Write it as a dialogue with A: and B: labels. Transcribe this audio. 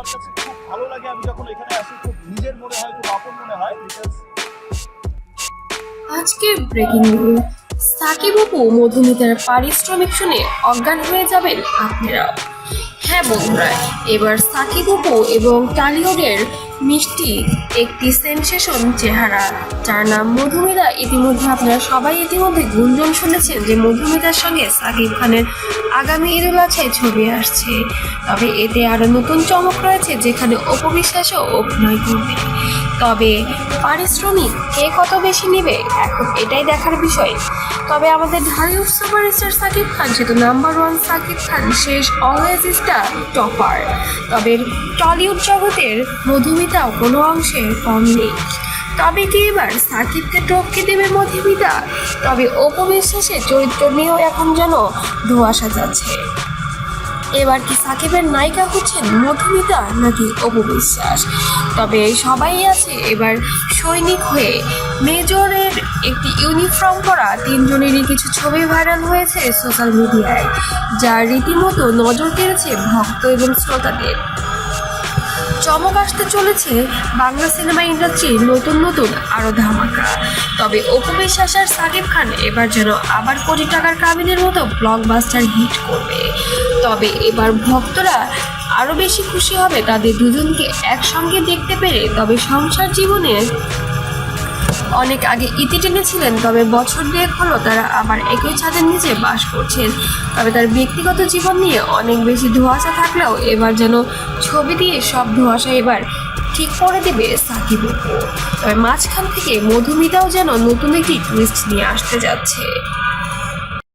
A: আমার কাছে খুব ভালো লাগে। আমি যখন এখানে আসি, খুব নিজের মনে হয়, খুব আপন মনে হয় বিকজ
B: আজকের ব্রেকিং নিউজ সাকিব অপু মধুমিতার পারিশ্রমিক শুনে অজ্ঞান হয়ে যাবেন আপনারাও। হ্যাঁ বন্ধুরা এবার সাকিব অপু এবং টালিউডের মিষ্টি একটি সেনসেশন চেহারা। যার নাম মধুমিতা ইতিমধ্যে আপনারা সবাই ইতিমধ্যে গুঞ্জন শুনেছেন যে মধুমিতার সঙ্গে সাকিব খানের আগামী ঈদুল আছে ছবি আসছে। তবে এতে আরও নতুন চমক রয়েছে যেখানে অপবিশ্বাসও অভিনয় করবে। তবে পারিশ্রমিক কে কত বেশি নেবে? এখন এটাই দেখার বিষয়। তবে আমাদের ঢালিউড সুপারস্টার সাকিব খান সেটা নাম্বার ওয়ান সাকিব খান শেষ অলওয়েজ স্টার টপার তবে টলিউড জগতের মধুমিতাও কোনো অংশে কম নেই। তবে কি এবার সাকিবকে টপকে দেবে মধুমিতা? তবে অপবিশ্বাসের চরিত্র নিয়েও এখন যেন ধোয়াশা যাচ্ছে। এবার কি সাকিবের নায়িকা হচ্ছেন মধুমিতা নাকি অপবিশ্বাস? তবে সবাই আছে এবার সৈনিক হয়ে। মেজরের একটি ইউনিফর্ম পরা তিনজনেরই কিছু ছবি ভাইরাল হয়েছে সোশ্যাল মিডিয়ায়, যা রীতিমতো নজর কেড়েছে ভক্ত এবং শ্রোতাদের। চমক আসতে চলেছে বাংলা সিনেমা ইন্ডাস্ট্রির নতুন নতুন আরও ধামাকা। তবে অপবিশ্বাস আর সাকিব খান এবার যেন আবার কোটি টাকার কামিনের মতো ব্লকবাস্টার হিট করবে। তবে এবার ভক্তরা আরও বেশি খুশি হবে তাদের দুজনকে একসঙ্গে দেখতে পেরে, তবে সংসার জীবনে অনেক আগে ইতি টেনেছিলেন, তবে বছর দুয়েক হলো তারা আবার একই ছাদের নিচে বাস করছেন। তবে তার ব্যক্তিগত জীবন নিয়ে অনেক বেশি ধোঁয়াশা থাকলেও এবার যেন ছবি দিয়ে সব ধোঁয়াশা এবার ঠিক করে দেবে সাকিব তবে মাঝখান থেকে মধুমিতাও যেন নতুন একটি টুইস্ট নিয়ে আসতে যাচ্ছে।